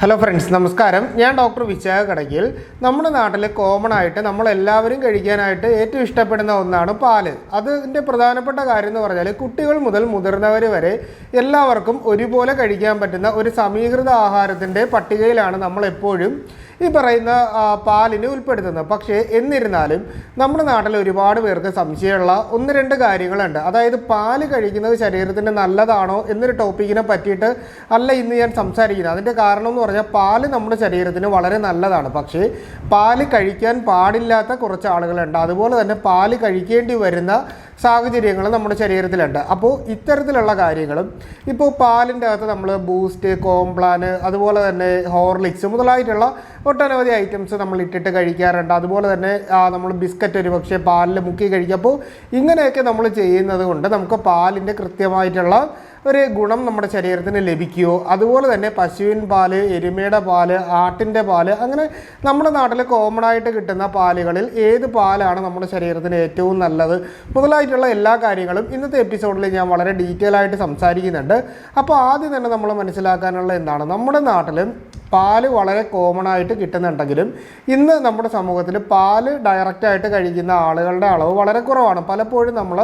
Hello friends നമസ്കാരം. ഞാൻ doctor Vishakha Kadakkal നമ്മുടെ നാട്ടിൽ കോമൺ ആയിട്ട് നമ്മളെല്ലാവരും കഴിക്കാനായിട്ട് ഏറ്റവും ഇഷ്ടപ്പെടുന്ന ഒന്നാണ് പാൽ. അതിന്റെ പ്രധാനപ്പെട്ട കാര്യം എന്ന് പറഞ്ഞാൽ കുട്ടികൾ മുതൽ മുതിർന്നവർ വരെ എല്ലാവർക്കും ഒരുപോലെ കഴിക്കാൻ പറ്റുന്ന ഒരു സമീകൃത ആഹാരത്തിന്റെ പട്ടികയിലാണ് നമ്മൾ എപ്പോഴും ഈ പറയുന്ന പാലിന് ഉൾപ്പെടുത്തുന്നത്. പക്ഷേ എന്നിരുന്നാലും നമ്മുടെ നാട്ടിൽ ഒരുപാട് പേർക്ക് സംശയമുള്ള ഒന്ന് രണ്ട് കാര്യങ്ങളുണ്ട്. അതായത് പാൽ കഴിക്കുന്നത് ശരീരത്തിന് നല്ലതാണോ എന്നൊരു ടോപ്പിക്കിനെ പറ്റിയിട്ട് അല്ല ഇന്ന് ഞാൻ സംസാരിക്കുന്നത്. അതിന്റെ കാരണം എന്ന് പറഞ്ഞാൽ പാൽ നമ്മുടെ ശരീരത്തിന് വളരെ നല്ലതാണ്. പക്ഷേ പാൽ കഴിക്കാൻ പാടില്ലാത്ത കുറച്ച് ആളുകളുണ്ട്. അതുപോലെ തന്നെ പാൽ കഴിക്കേണ്ടി വരുന്ന സാഹചര്യങ്ങൾ നമ്മുടെ ശരീരത്തിലുണ്ട്. അപ്പോൾ ഇത്തരത്തിലുള്ള കാര്യങ്ങളും ഇപ്പോൾ പാലിന്റെ അകത്ത് നമ്മൾ ബൂസ്റ്റ് കോംപ്ലാന് അതുപോലെ തന്നെ ഹോർലിക്സ് മുതലായിട്ടുള്ള ഒട്ടനവധി ഐറ്റംസ് നമ്മൾ ഇട്ടിട്ട് കഴിക്കാറുണ്ട്. അതുപോലെ തന്നെ നമ്മൾ ബിസ്ക്കറ്റ് ഒരു പക്ഷേ പാലിൽ മുക്കി കഴിക്കുക അപ്പോൾ ഇങ്ങനെയൊക്കെ നമ്മൾ ചെയ്യുന്നത് കൊണ്ട് നമുക്ക് പാലിന്റെ കൃത്യമായിട്ടുള്ള ഒരു ഗുണം നമ്മുടെ ശരീരത്തിന് ലഭിക്കുകയോ അതുപോലെ തന്നെ പശുവിൻ പാൽ എരുമയുടെ പാൽ ആട്ടിന്റെ പാൽ അങ്ങനെ നമ്മുടെ നാട്ടിൽ കോമൺ ആയിട്ട് കിട്ടുന്ന പാലുകളിൽ ഏത് പാലാണ് നമ്മുടെ ശരീരത്തിന് ഏറ്റവും നല്ലത്? മുതലായിട്ടുള്ള എല്ലാ കാര്യങ്ങളും ഇന്നത്തെ എപ്പിസോഡിൽ ഞാൻ വളരെ ഡീറ്റെയിൽ ആയിട്ട് സംസാരിക്കുന്നുണ്ട്. അപ്പോൾ ആദ്യം തന്നെ നമ്മൾ മനസ്സിലാക്കാനുള്ള എന്താണ്? നമ്മുടെ നാട്ടിൽ പാൽ വളരെ കോമൺ ആയിട്ട് കിട്ടുന്നുണ്ടെങ്കിലും ഇന്ന് നമ്മുടെ സമൂഹത്തിൽ പാൽ ഡയറക്റ്റായിട്ട് കഴിക്കുന്ന ആളുകളുടെ അളവ് വളരെ കുറവാണ്. പലപ്പോഴും നമ്മൾ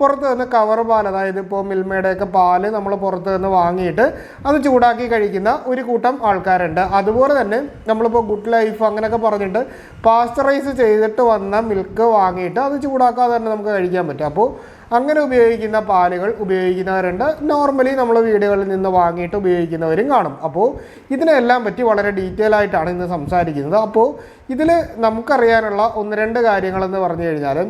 പുറത്ത് നിന്ന് കവർ പാൽ അതായത് ഇപ്പോൾ മിൽമയുടെയൊക്കെ പാൽ നമ്മൾ പുറത്ത് നിന്ന് വാങ്ങിയിട്ട് അത് ചൂടാക്കി കഴിക്കുന്ന ഒരു കൂട്ടം ആൾക്കാരുണ്ട്. അതുപോലെ തന്നെ നമ്മളിപ്പോൾ ഗുഡ് ലൈഫ് അങ്ങനെയൊക്കെ പറഞ്ഞിട്ട് പാസ്ചറൈസ് ചെയ്തിട്ട് വന്ന മിൽക്ക് വാങ്ങിയിട്ട് അത് ചൂടാക്കാതെ തന്നെ നമുക്ക് കഴിക്കാൻ പറ്റും. അപ്പോൾ അങ്ങനെ ഉപയോഗിക്കുന്ന പാലുകൾ ഉപയോഗിക്കുന്നവരുണ്ട്. നോർമലി നമ്മൾ വീടുകളിൽ നിന്ന് വാങ്ങിയിട്ട് ഉപയോഗിക്കുന്നവരും കാണും. അപ്പോൾ ഇതിനെല്ലാം പറ്റി വളരെ ഡീറ്റെയിൽ ആയിട്ടാണ് ഇന്ന് സംസാരിക്കുന്നത്. അപ്പോൾ ഇതിൽ നമുക്കറിയാനുള്ള ഒന്ന് രണ്ട് കാര്യങ്ങളെന്ന് പറഞ്ഞു കഴിഞ്ഞാൽ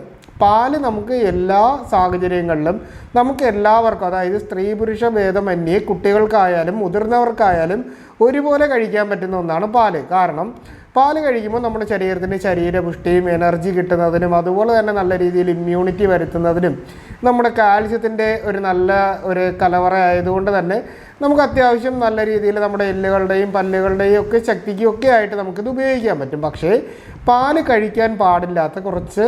പാൽ നമുക്ക് എല്ലാ സാഹചര്യങ്ങളിലും നമുക്ക് എല്ലാവർക്കും അതായത് സ്ത്രീ പുരുഷ ഭേദമന്യേ കുട്ടികൾക്കായാലും മുതിർന്നവർക്കായാലും ഒരുപോലെ കഴിക്കാൻ പറ്റുന്ന ഒന്നാണ് പാൽ. കാരണം പാൽ കഴിക്കുമ്പോൾ നമ്മുടെ ശരീരത്തിന് ശരീരപുഷ്ടിയും എനർജി കിട്ടുന്നതിനും അതുപോലെ തന്നെ നല്ല രീതിയിൽ ഇമ്മ്യൂണിറ്റി വരുത്തുന്നതിനും നമ്മുടെ കാൽസ്യത്തിന്റെ ഒരു നല്ല ഒരു കലവറ ആയതുകൊണ്ട് തന്നെ നമുക്ക് അത്യാവശ്യം നല്ല രീതിയിൽ നമ്മുടെ എല്ലുകളുടെയും പല്ലുകളുടെയും ഒക്കെ ശക്തിക്കും ഒക്കെ ആയിട്ട് നമുക്കിത് ഉപയോഗിക്കാൻ പറ്റും. പക്ഷേ പാൽ കഴിക്കാൻ പാടില്ലാത്ത കുറച്ച്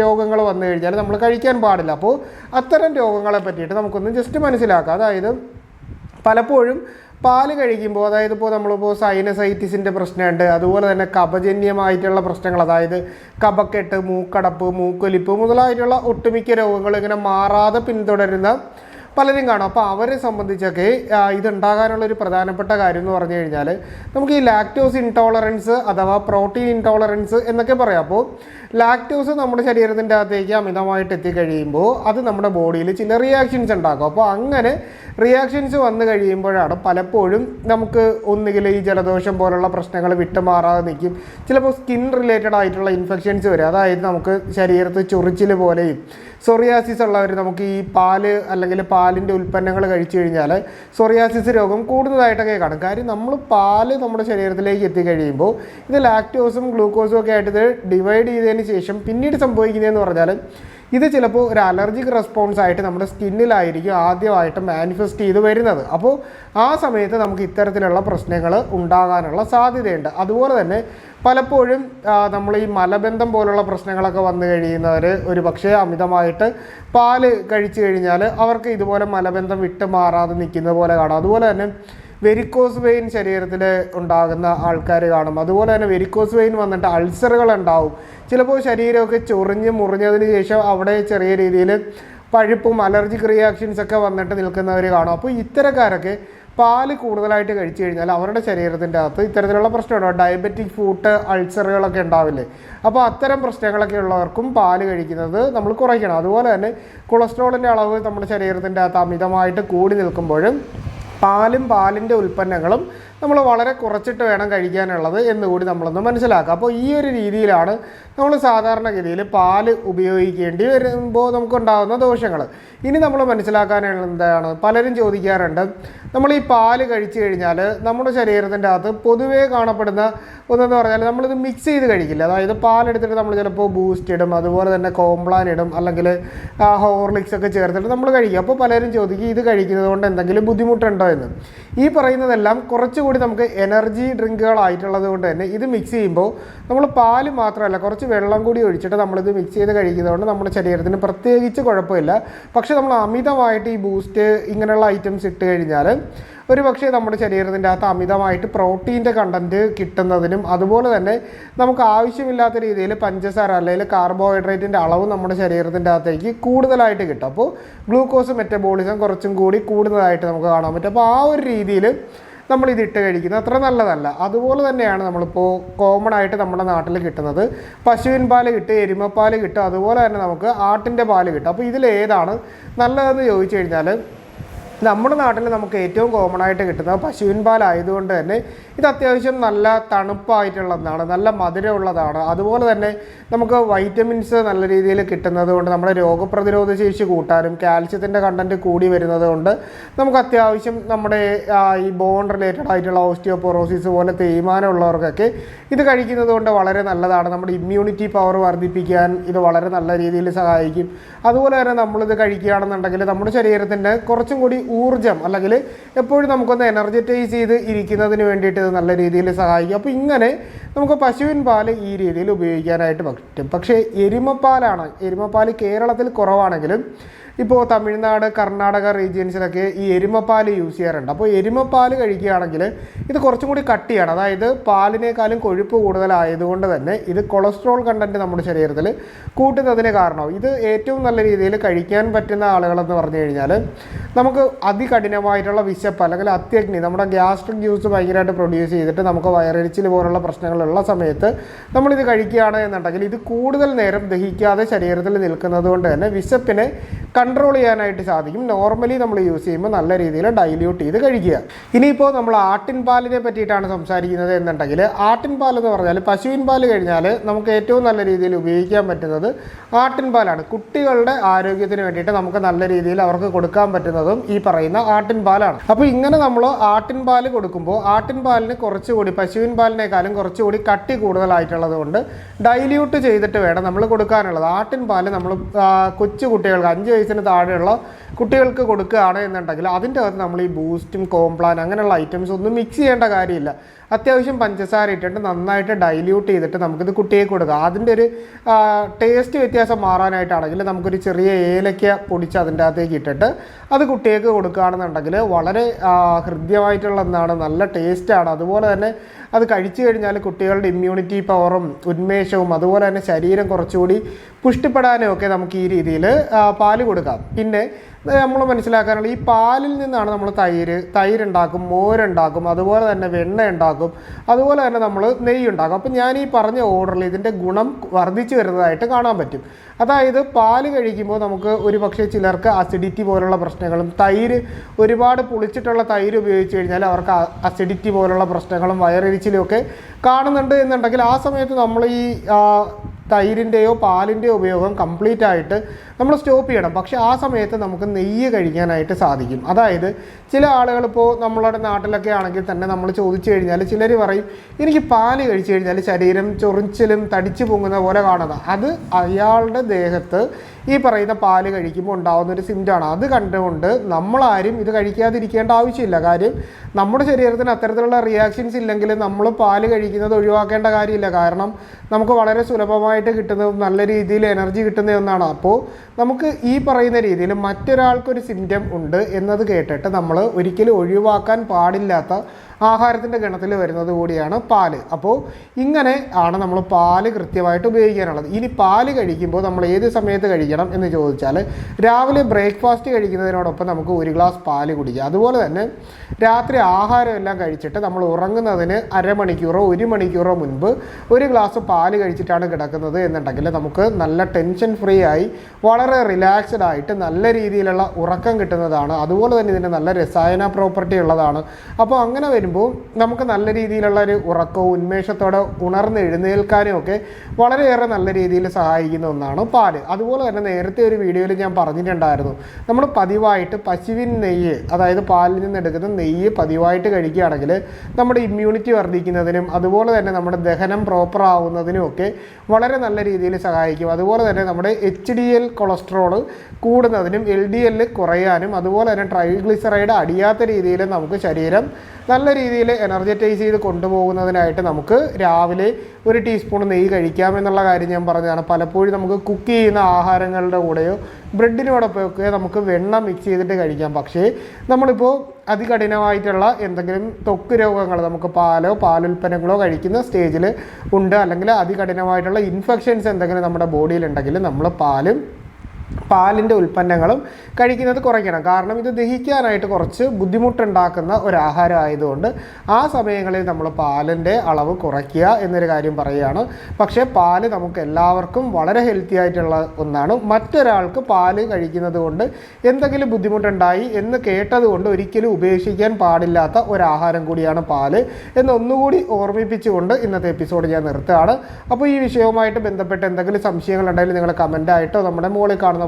രോഗങ്ങൾ വന്നു കഴിഞ്ഞാൽ നമ്മൾ കഴിക്കാൻ പാടില്ല. അപ്പോൾ അത്തരം രോഗങ്ങളെ പറ്റിയിട്ട് നമുക്കൊന്ന് ജസ്റ്റ് മനസ്സിലാക്കാം. അതായത് പലപ്പോഴും പാൽ കഴിക്കുമ്പോൾ അതായത് ഇപ്പോൾ നമ്മളിപ്പോൾ സൈനസൈറ്റിസിന്റെ പ്രശ്നമുണ്ട്. അതുപോലെ തന്നെ കപജന്യമായിട്ടുള്ള പ്രശ്നങ്ങൾ അതായത് കപക്കെട്ട് മൂക്കടപ്പ് മൂക്കൊലിപ്പ് മുതലായിട്ടുള്ള ഒട്ടുമിക്ക രോഗങ്ങൾ ഇങ്ങനെ മാറാതെ പിന്തുടരുന്ന പലരും കാണും. അപ്പോൾ അവരെ സംബന്ധിച്ചൊക്കെ ഇതുണ്ടാകാനുള്ള ഒരു പ്രധാനപ്പെട്ട കാര്യം എന്ന് പറഞ്ഞു കഴിഞ്ഞാൽ നമുക്ക് ഈ ലാക്ടോസ് ഇൻടോളറൻസ് അഥവാ പ്രോട്ടീൻ ഇൻടോളറൻസ് എന്നൊക്കെ പറയാം. അപ്പോൾ ലാക്ടോസ് നമ്മുടെ ശരീരത്തിന്റെ അകത്തേക്ക് അമിതമായിട്ട് എത്തിക്കഴിയുമ്പോൾ അത് നമ്മുടെ ബോഡിയിൽ ചില റിയാക്ഷൻസ് ഉണ്ടാക്കും. അപ്പോൾ അങ്ങനെ റിയാക്ഷൻസ് വന്നു കഴിയുമ്പോഴാണ് പലപ്പോഴും നമുക്ക് ഒന്നുകിൽ ഈ ജലദോഷം പോലുള്ള പ്രശ്നങ്ങൾ വിട്ടുമാറാതെ നിൽക്കും. ചിലപ്പോൾ സ്കിൻ റിലേറ്റഡ് ആയിട്ടുള്ള ഇൻഫെക്ഷൻസ് വരും. അതായത് നമുക്ക് ശരീരത്ത് ചൊറിച്ചിൽ പോലെയും സൊറിയാസിസ് ഉള്ളവർ നമുക്ക് ഈ പാൽ അല്ലെങ്കിൽ പാലിന്റെ ഉൽപ്പന്നങ്ങൾ കഴിച്ചു കഴിഞ്ഞാൽ സൊറിയാസിസ് രോഗം കൂടുതലായിട്ടൊക്കെ കാണും. കാര്യം നമ്മൾ പാൽ നമ്മുടെ ശരീരത്തിലേക്ക് എത്തിക്കഴിയുമ്പോൾ ഇത് ലാക്ടോസും ഗ്ലൂക്കോസും ഒക്കെ ആയിട്ട് ഇത് ഡിവൈഡ് ചെയ്തതിന് ശേഷം പിന്നീട് സംഭവിക്കുന്നതെന്ന് പറഞ്ഞാൽ ഇത് ചിലപ്പോൾ ഒരു അലർജിക് റെസ്പോൺസ് ആയിട്ട് നമ്മുടെ സ്കിന്നിലായിരിക്കും ആദ്യമായിട്ട് മാനിഫെസ്റ്റ് ചെയ്ത് വരുന്നത്. അപ്പോൾ ആ സമയത്ത് നമുക്ക് ഇത്തരത്തിലുള്ള പ്രശ്നങ്ങൾ ഉണ്ടാകാനുള്ള സാധ്യതയുണ്ട്. അതുപോലെ തന്നെ പലപ്പോഴും നമ്മൾ ഈ മലബന്ധം പോലുള്ള പ്രശ്നങ്ങളൊക്കെ വന്നു കഴിയുന്നവർ ഒരു പക്ഷേ അമിതമായിട്ട് പാൽ കഴിച്ചു കഴിഞ്ഞാൽ അവർക്ക് ഇതുപോലെ മലബന്ധം വിട്ടു മാറാതെ നിൽക്കുന്ന പോലെ കാണാം. അതുപോലെ തന്നെ വെരിക്കോസ് വെയിൻ ശരീരത്തിൽ ഉണ്ടാകുന്ന ആൾക്കാർ കാണും. അതുപോലെ തന്നെ വെരിക്കോസ് വെയിൻ വന്നിട്ട് അൾസറുകൾ ഉണ്ടാവും. ചിലപ്പോൾ ശരീരമൊക്കെ ചൊറിഞ്ഞ് മുറിഞ്ഞതിന് ശേഷം അവിടെ ചെറിയ രീതിയിൽ പഴുപ്പും അലർജിക് റിയാക്ഷൻസ് ഒക്കെ വന്നിട്ട് നിൽക്കുന്നവർ കാണും. അപ്പോൾ ഇത്തരക്കാരൊക്കെ പാൽ കൂടുതലായിട്ട് കഴിച്ചു കഴിഞ്ഞാൽ അവരുടെ ശരീരത്തിന്റെ അകത്ത് ഇത്തരത്തിലുള്ള പ്രശ്നമുണ്ടാവും ഡയബറ്റിക് ഫൂട്ട് അൾസറുകളൊക്കെ ഉണ്ടാവില്ലേ? അപ്പോൾ അത്തരം പ്രശ്നങ്ങളൊക്കെ ഉള്ളവർക്കും പാൽ കഴിക്കുന്നത് നമ്മൾ കുറയ്ക്കണം. അതുപോലെ തന്നെ കൊളസ്ട്രോളിന്റെ അളവ് നമ്മുടെ ശരീരത്തിന്റെ അകത്ത് അമിതമായിട്ട് കൂടി നിൽക്കുമ്പോഴും പാലും പാലിന്റെ ഉൽപ്പന്നങ്ങളും നമ്മൾ വളരെ കുറച്ചിട്ട് വേണം കഴിക്കാനുള്ളത് എന്നുകൂടി നമ്മളൊന്ന് മനസ്സിലാക്കുക അപ്പോൾ ഈ ഒരു രീതിയിലാണ് നമ്മൾ സാധാരണഗതിയിൽ പാൽ ഉപയോഗിക്കേണ്ടി വരുമ്പോൾ നമുക്കുണ്ടാകുന്ന ദോഷങ്ങൾ. ഇനി നമ്മൾ മനസ്സിലാക്കാനുള്ള എന്താണ്? പലരും ചോദിക്കാറുണ്ട്. നമ്മൾ ഈ പാൽ കഴിച്ചു കഴിഞ്ഞാൽ നമ്മുടെ ശരീരത്തിന്റെ അകത്ത് പൊതുവേ കാണപ്പെടുന്ന ഒന്നെന്ന് പറഞ്ഞാൽ നമ്മളിത് മിക്സ് ചെയ്ത് കഴിക്കില്ല. അതായത് പാലെടുത്തിട്ട് നമ്മൾ ചിലപ്പോൾ ബൂസ്റ്റ് ഇടും അതുപോലെ തന്നെ കോംപ്ലാൻ ഇടും അല്ലെങ്കിൽ ഹോർലിക്സ് ഒക്കെ ചേർത്തിട്ട് നമ്മൾ കഴിക്കും. അപ്പോൾ പലരും ചോദിക്കും ഇത് കഴിക്കുന്നത് കൊണ്ട് എന്തെങ്കിലും ബുദ്ധിമുട്ടുണ്ടോ? എന്ന്. ഈ പറയുന്നതെല്ലാം കുറച്ചുകൂടി നമുക്ക് എനർജി ഡ്രിങ്കുകളായിട്ടുള്ളത് കൊണ്ട് തന്നെ ഇത് മിക്സ് ചെയ്യുമ്പോൾ നമ്മൾ പാൽ മാത്രമല്ല കുറച്ച് വെള്ളം കൂടി ഒഴിച്ചിട്ട് നമ്മളിത് മിക്സ് ചെയ്ത് കഴിക്കുന്നതുകൊണ്ട് നമ്മുടെ ശരീരത്തിന് പ്രത്യേകിച്ച് കുഴപ്പമില്ല. പക്ഷേ നമ്മൾ അമിതമായിട്ട് ഈ ബൂസ്റ്റ് ഇങ്ങനെയുള്ള ഐറ്റംസ് ഇട്ട് കഴിഞ്ഞാൽ ഒരു പക്ഷേ നമ്മുടെ ശരീരത്തിന്റെ അകത്ത് അമിതമായിട്ട് പ്രോട്ടീന്റെ കണ്ടന്റ് കിട്ടുന്നതിനും അതുപോലെ തന്നെ നമുക്ക് ആവശ്യമില്ലാത്ത രീതിയിൽ പഞ്ചസാര അല്ലെങ്കിൽ കാർബോഹൈഡ്രേറ്റിന്റെ അളവ് നമ്മുടെ ശരീരത്തിന്റെ അകത്തേക്ക് കൂടുതലായിട്ട് കിട്ടും. അപ്പോൾ ഗ്ലൂക്കോസ് മെറ്റബോളിസം കുറച്ചും കൂടി കൂടുതലായിട്ട് നമുക്ക് കാണാൻ പറ്റും. അപ്പോൾ ആ ഒരു രീതിയിൽ നമ്മൾ ഇത് ഇട്ട് കഴിക്കുന്നത് അത്ര നല്ലതല്ല. അതുപോലെ തന്നെയാണ് നമ്മളിപ്പോൾ കോമൺ ആയിട്ട് നമ്മുടെ നാട്ടിൽ കിട്ടുന്നത്. പശുവിൻ പാൽ കിട്ടും എരുമപ്പാൽ കിട്ടും അതുപോലെ തന്നെ നമുക്ക് ആട്ടിന്റെ പാൽ കിട്ടും. അപ്പോൾ ഇതിലേതാണ് നല്ലതെന്ന് ചോദിച്ചു കഴിഞ്ഞാൽ നമ്മുടെ നാട്ടിൽ നമുക്ക് ഏറ്റവും കോമൺ ആയിട്ട് കിട്ടുന്ന പശുവിൻ പാലായതുകൊണ്ട് തന്നെ ഇത് അത്യാവശ്യം നല്ല തണുപ്പായിട്ടുള്ളതാണ് നല്ല മധുരമുള്ളതാണ്. അതുപോലെ തന്നെ നമുക്ക് വൈറ്റമിൻസ് നല്ല രീതിയിൽ കിട്ടുന്നത് കൊണ്ട് നമ്മുടെ രോഗപ്രതിരോധ ശേഷി കൂട്ടാനും കാൽസ്യത്തിന്റെ കണ്ടന്റ് കൂടി വരുന്നത് കൊണ്ട് നമുക്ക് അത്യാവശ്യം നമ്മുടെ ഈ ബോൺ റിലേറ്റഡ് ആയിട്ടുള്ള ഓസ്റ്റിയോപൊറോസിസ് പോലെ തേയ്മാനമുള്ളവർക്കൊക്കെ ഇത് കഴിക്കുന്നത് കൊണ്ട് വളരെ നല്ലതാണ്. നമ്മുടെ ഇമ്മ്യൂണിറ്റി പവർ വർദ്ധിപ്പിക്കാൻ ഇത് വളരെ നല്ല രീതിയിൽ സഹായിക്കും. അതുപോലെ തന്നെ നമ്മളിത് കഴിക്കുകയാണെന്നുണ്ടെങ്കിൽ നമ്മുടെ ശരീരത്തിന്റെ കുറച്ചും കൂടി ഊർജം അല്ലെങ്കിൽ എപ്പോഴും നമുക്കൊന്ന് എനർജറ്റൈസ് ചെയ്ത് ഇരിക്കുന്നതിന് വേണ്ടിയിട്ട് ഇത് നല്ല രീതിയിൽ സഹായിക്കും. അപ്പോൾ ഇങ്ങനെ നമുക്ക് പശുവിൻ പാൽ ഈ രീതിയിൽ ഉപയോഗിക്കാനായിട്ട് പറ്റും. പക്ഷേ എരുമപ്പാലാണ്. എരുമപ്പാൽ കേരളത്തിൽ കുറവാണെങ്കിലും ഇപ്പോൾ തമിഴ്നാട് കർണാടക റീജിയൻസിലൊക്കെ ഈ എരുമപ്പാൽ യൂസ് ചെയ്യാറുണ്ട്. അപ്പോൾ എരുമപ്പാൽ കഴിക്കുകയാണെങ്കിൽ ഇത് കുറച്ചും കൂടി കട്ടിയാണ്. അതായത് പാലിനേക്കാളും കൊഴുപ്പ് കൂടുതലായതുകൊണ്ട് തന്നെ ഇത് കൊളസ്ട്രോൾ കണ്ടന്റ് നമ്മുടെ ശരീരത്തിൽ കൂട്ടുന്നതിന് കാരണം ഇത് ഏറ്റവും നല്ല രീതിയിൽ കഴിക്കാൻ പറ്റുന്ന ആളുകളെന്ന് പറഞ്ഞു കഴിഞ്ഞാൽ നമുക്ക് അതികഠിനമായിട്ടുള്ള വിശപ്പ് അല്ലെങ്കിൽ അത്യഗ്നി നമ്മുടെ ഗ്യാസ്ട്രിക് ജ്യൂസ് ഭയങ്കരമായിട്ട് പ്രൊഡ്യൂസ് ചെയ്തിട്ട് നമുക്ക് വയറിച്ചിൽ പോലുള്ള പ്രശ്നങ്ങളുള്ള സമയത്ത് നമ്മളിത് കഴിക്കുകയാണ് എന്നുണ്ടെങ്കിൽ ഇത് കൂടുതൽ നേരം ദഹിക്കാതെ ശരീരത്തിൽ നിൽക്കുന്നത് കൊണ്ട് തന്നെ വിശപ്പിനെ കൺട്രോൾ ചെയ്യാനായിട്ട് സാധിക്കും. നോർമലി നമ്മൾ യൂസ് ചെയ്യുമ്പോൾ നല്ല രീതിയിൽ ഡൈല്യൂട്ട് ചെയ്ത് കഴിക്കുക. ഇനിയിപ്പോൾ നമ്മൾ ആട്ടിൻ പാലിനെ പറ്റിയിട്ടാണ് സംസാരിക്കുന്നത് എന്നുണ്ടെങ്കിൽ ആട്ടിൻ പാൽ എന്ന് പറഞ്ഞാൽ പശുവിൻ പാൽ കഴിഞ്ഞാൽ നമുക്ക് ഏറ്റവും നല്ല രീതിയിൽ ഉപയോഗിക്കാൻ പറ്റുന്നത് ആട്ടിൻ പാലാണ്. കുട്ടികളുടെ ആരോഗ്യത്തിന് വേണ്ടിയിട്ട് നമുക്ക് നല്ല രീതിയിൽ അവർക്ക് കൊടുക്കാൻ പറ്റുന്നതും ഈ പറയുന്ന ആട്ടിൻ പാലാണ്. അപ്പോൾ ഇങ്ങനെ നമ്മൾ ആട്ടിൻ പാൽ കൊടുക്കുമ്പോൾ ആട്ടിൻ പാലിന് കുറച്ചുകൂടി പശുവിൻ പാലിനേക്കാളും കുറച്ചുകൂടി കട്ടി കൂടുതലായിട്ടുള്ളത് കൊണ്ട് ഡൈല്യൂട്ട് ചെയ്തിട്ട് വേണം നമ്മൾ കൊടുക്കാനുള്ളത്. ആട്ടിൻ പാൽ നമ്മൾ കൊച്ചു കുട്ടികൾക്ക് അഞ്ച് വയസ്സിന് താഴെയുള്ള കുട്ടികൾക്ക് കൊടുക്കുകയാണ് എന്നുണ്ടെങ്കിൽ അതിന്റെ അകത്ത് നമ്മൾ ഈ ബൂസ്റ്റും കോംപ്ലാൻ അങ്ങനെയുള്ള ഐറ്റംസ് ഒന്നും മിക്സ് ചെയ്യേണ്ട കാര്യമില്ല. അത്യാവശ്യം പഞ്ചസാര ഇട്ടിട്ട് നന്നായിട്ട് ഡൈല്യൂട്ട് ചെയ്തിട്ട് നമുക്കിത് കുട്ടിയെ കൊടുക്കാം. അതിന്റെ ഒരു ടേസ്റ്റ് വ്യത്യാസം മാറാനായിട്ടാണെങ്കിൽ നമുക്കൊരു ചെറിയ ഏലക്ക പൊടിച്ച് അതിന്റെ അകത്തേക്ക് ഇട്ടിട്ട് അത് കുട്ടികൾക്ക് കൊടുക്കുകയാണെന്നുണ്ടെങ്കിൽ വളരെ ഹൃദ്യമായിട്ടുള്ള എന്താണ് നല്ല ടേസ്റ്റാണ് അതുപോലെ തന്നെ അത് കഴിച്ചു കഴിഞ്ഞാൽ കുട്ടികളുടെ ഇമ്മ്യൂണിറ്റി പവറും ഉന്മേഷവും അതുപോലെ തന്നെ ശരീരം കുറച്ചുകൂടി പുഷ്ടിപ്പെടാനും ഒക്കെ നമുക്ക് ഈ രീതിയിൽ പാൽ കൊടുക്കാം. പിന്നെ നമ്മൾ മനസ്സിലാക്കാനുള്ള ഈ പാലിൽ നിന്നാണ് നമ്മൾ തൈര് തൈരുണ്ടാക്കും മോരുണ്ടാക്കും അതുപോലെ തന്നെ വെണ്ണ ഉണ്ടാക്കും അതുപോലെ തന്നെ നമ്മൾ നെയ്യ് ഉണ്ടാക്കും അപ്പം ഞാൻ ഈ പറഞ്ഞ ഓർഡറിൽ ഇതിന്റെ ഗുണം വർദ്ധിച്ചു വരുന്നതായിട്ട് കാണാൻ പറ്റും. അതായത് പാൽ കഴിക്കുമ്പോൾ നമുക്ക് ഒരു പക്ഷേ ചിലർക്ക് അസിഡിറ്റി പോലുള്ള പ്രശ്നങ്ങളും തൈര് ഒരുപാട് പുളിച്ചിട്ടുള്ള തൈര് ഉപയോഗിച്ച് കഴിഞ്ഞാൽ അവർക്ക് അസിഡിറ്റി പോലുള്ള പ്രശ്നങ്ങളും വയറിരിച്ചിലും ഒക്കെ കാണുന്നുണ്ട് എന്നുണ്ടെങ്കിൽ ആ സമയത്ത് നമ്മൾ ഈ തൈരിന്റെയോ പാലിന്റെയോ ഉപയോഗം കംപ്ലീറ്റ് ആയിട്ട് നമ്മൾ സ്റ്റോപ്പ് ചെയ്യണം. പക്ഷേ ആ സമയത്ത് നമുക്ക് നെയ്യ് കഴിക്കാനായിട്ട് സാധിക്കും. അതായത് ചില ആളുകൾ ഇപ്പോൾ നമ്മളുടെ നാട്ടിലൊക്കെ ആണെങ്കിൽ തന്നെ നമ്മൾ ചോദിച്ചു കഴിഞ്ഞാൽ ചിലർ പറയും എനിക്ക് പാൽ കഴിച്ചു കഴിഞ്ഞാൽ ശരീരം ചൊറിച്ചിലും തടിച്ചു പൊങ്ങുന്ന പോലെ കാണുന്നത്. അത് അയാളുടെ ദേഹത്ത് ഈ പറയുന്ന പാൽ കഴിക്കുമ്പോൾ ഉണ്ടാകുന്ന ഒരു സിംറ്റമാണ് അത് കണ്ടുകൊണ്ട് നമ്മളാരും ഇത് കഴിക്കാതിരിക്കേണ്ട ആവശ്യമില്ല. കാര്യം നമ്മുടെ ശരീരത്തിന് അത്തരത്തിലുള്ള റിയാക്ഷൻസ് ഇല്ലെങ്കിൽ നമ്മൾ പാൽ കഴിക്കുന്നത് ഒഴിവാക്കേണ്ട കാര്യമില്ല. കാരണം നമുക്ക് വളരെ സുലഭമായിട്ട് കിട്ടുന്നതും നല്ല രീതിയിൽ എനർജി കിട്ടുന്ന ഒന്നാണ്. അപ്പോൾ നമുക്ക് ഈ പറയുന്ന രീതിയിൽ മറ്റൊരാൾക്കൊരു സിംറ്റം ഉണ്ട് എന്നത് കേട്ടിട്ട് നമ്മൾ ഒരിക്കലും ഒഴിവാക്കാൻ പാടില്ലാത്ത ആഹാരത്തിന്റെ ഗണത്തിൽ വരുന്നത് കൂടിയാണ് പാൽ. അപ്പോൾ ഇങ്ങനെ ആണ് നമ്മൾ പാൽ കൃത്യമായിട്ട് ഉപയോഗിക്കാനുള്ളത്. ഇനി പാൽ കഴിക്കുമ്പോൾ നമ്മൾ ഏത് സമയത്ത് കഴിക്കണം എന്ന് ചോദിച്ചാൽ രാവിലെ ബ്രേക്ക്ഫാസ്റ്റ് കഴിക്കുന്നതിനോടൊപ്പം നമുക്ക് ഒരു ഗ്ലാസ് പാൽ കുടിക്കുക അതുപോലെ തന്നെ രാത്രി ആഹാരമെല്ലാം കഴിച്ചിട്ട് നമ്മൾ ഉറങ്ങുന്നതിന് അരമണിക്കൂറോ ഒരു മണിക്കൂറോ മുൻപ് ഒരു ഗ്ലാസ് പാൽ കഴിച്ചിട്ടാണ് കിടക്കുന്നത് എന്നുണ്ടെങ്കിൽ നമുക്ക് നല്ല ടെൻഷൻ ഫ്രീ ആയി വളരെ റിലാക്സ്ഡ് ആയിട്ട് നല്ല രീതിയിലുള്ള ഉറക്കം കിട്ടുന്നതാണ്. അതുപോലെ തന്നെ ഇതിന് നല്ല രസായന പ്രോപ്പർട്ടി ഉള്ളതാണ്. അപ്പോൾ അങ്ങനെ വരുമ്പോൾ നമുക്ക് നല്ല രീതിയിലുള്ള ഒരു ഉറക്കവും ഉന്മേഷത്തോടെ ഉണർന്ന് എഴുന്നേൽക്കാനും ഒക്കെ വളരെയേറെ നല്ല രീതിയിൽ സഹായിക്കുന്ന ഒന്നാണ് പാൽ. അതുപോലെ തന്നെ നേരത്തെ ഒരു വീഡിയോയിൽ ഞാൻ പറഞ്ഞിട്ടുണ്ടായിരുന്നു. നമ്മൾ പതിവായിട്ട് പശുവിൻ നെയ്യ് അതായത് പാലിൽ നിന്ന് എടുക്കുന്ന നെയ്യ് പതിവായിട്ട് കഴിക്കുകയാണെങ്കിൽ നമ്മുടെ ഇമ്മ്യൂണിറ്റി വർദ്ധിക്കുന്നതിനും അതുപോലെ തന്നെ നമ്മുടെ ദഹനം പ്രോപ്പർ ആവുന്നതിനും ഒക്കെ വളരെ നല്ല രീതിയിൽ സഹായിക്കും. അതുപോലെ തന്നെ നമ്മുടെ എച്ച് ഡി എൽ കൊളസ്ട്രോൾ കൂടുന്നതിനും എൽ ഡി എൽ കുറയാനും അതുപോലെ തന്നെ ട്രൈഗ്ലിസറൈഡ് അടിയാത്ത രീതിയിൽ നമുക്ക് ശരീരം നല്ല രീതിയിൽ എനർജറ്റൈസ് ചെയ്ത് കൊണ്ടുപോകുന്നതിനായിട്ട് നമുക്ക് രാവിലെ ഒരു ടീസ്പൂൺ നെയ്യ് കഴിക്കാം എന്നുള്ള കാര്യം ഞാൻ പറഞ്ഞതാണ്. പലപ്പോഴും നമുക്ക് കുക്ക് ചെയ്യുന്ന ആഹാരങ്ങളുടെ കൂടെയോ ബ്രെഡിനോടൊപ്പമൊക്കെ നമുക്ക് വെണ്ണ മിക്സ് ചെയ്തിട്ട് കഴിക്കാം. പക്ഷേ നമ്മളിപ്പോൾ അതികഠിനമായിട്ടുള്ള എന്തെങ്കിലും ത്വക്ക് രോഗങ്ങൾ നമുക്ക് പാലോ പാലുൽപ്പന്നങ്ങളോ കഴിക്കുന്ന സ്റ്റേജിൽ ഉണ്ട്. അല്ലെങ്കിൽ അതികഠിനമായിട്ടുള്ള ഇൻഫെക്ഷൻസ് എന്തെങ്കിലും നമ്മുടെ ബോഡിയിലുണ്ടെങ്കിൽ നമ്മൾ പാലും പാലിന്റെ ഉൽപ്പന്നങ്ങളും കഴിക്കുന്നത് കുറയ്ക്കണം. കാരണം ഇത് ദഹിക്കാനായിട്ട് കുറച്ച് ബുദ്ധിമുട്ടുണ്ടാക്കുന്ന ഒരു ആഹാരം ആയതുകൊണ്ട് ആ സമയങ്ങളിൽ നമ്മൾ പാലിന്റെ അളവ് കുറയ്ക്കുക എന്നൊരു കാര്യം പറയുകയാണ്. പക്ഷേ പാൽ നമുക്ക് എല്ലാവർക്കും വളരെ ഹെൽത്തി ആയിട്ടുള്ള ഒന്നാണ്. മറ്റൊരാൾക്ക് പാൽ കഴിക്കുന്നത് കൊണ്ട് എന്തെങ്കിലും ബുദ്ധിമുട്ടുണ്ടായി എന്ന് കേട്ടതുകൊണ്ട് ഒരിക്കലും ഉപേക്ഷിക്കാൻ പാടില്ലാത്ത ഒരാഹാരം കൂടിയാണ് പാൽ എന്നൊന്നുകൂടി ഓർമ്മിപ്പിച്ചുകൊണ്ട് ഇന്നത്തെ എപ്പിസോഡ് ഞാൻ നിർത്തുകയാണ്. അപ്പോൾ ഈ വിഷയവുമായിട്ട് ബന്ധപ്പെട്ട് എന്തെങ്കിലും സംശയങ്ങളുണ്ടെങ്കിൽ നിങ്ങൾ കമന്റായിട്ടോ നമ്മുടെ മുകളിൽ കാണുന്ന